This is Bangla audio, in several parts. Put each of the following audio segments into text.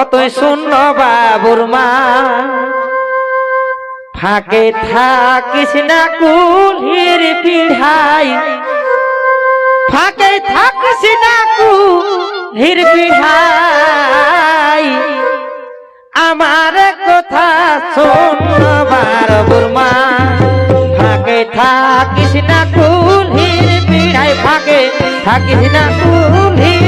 অতই শূন্য বাবুর মা। ফাঁকে থাকিস না কুলির পিঢ়াই ফাঁকে থাকিস না কুলির পিঢ়াই আমার কথা শোনবার বুরমা ফাঁকে থাকিস না কুলহির পিড়াই ফাঁকে থাকিস না কুলির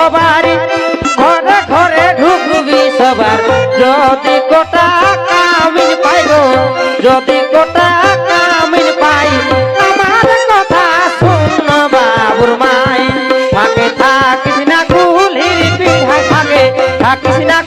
সবার, ঘরে ঘরে ঢুকবি সবার। যদি গোটা কামিন পাইব যদি গোটা কামিন পাই, আমার কথা শুন বাবুর মাই। থাকে থাকিস না কুলির থাকে, থাকিস না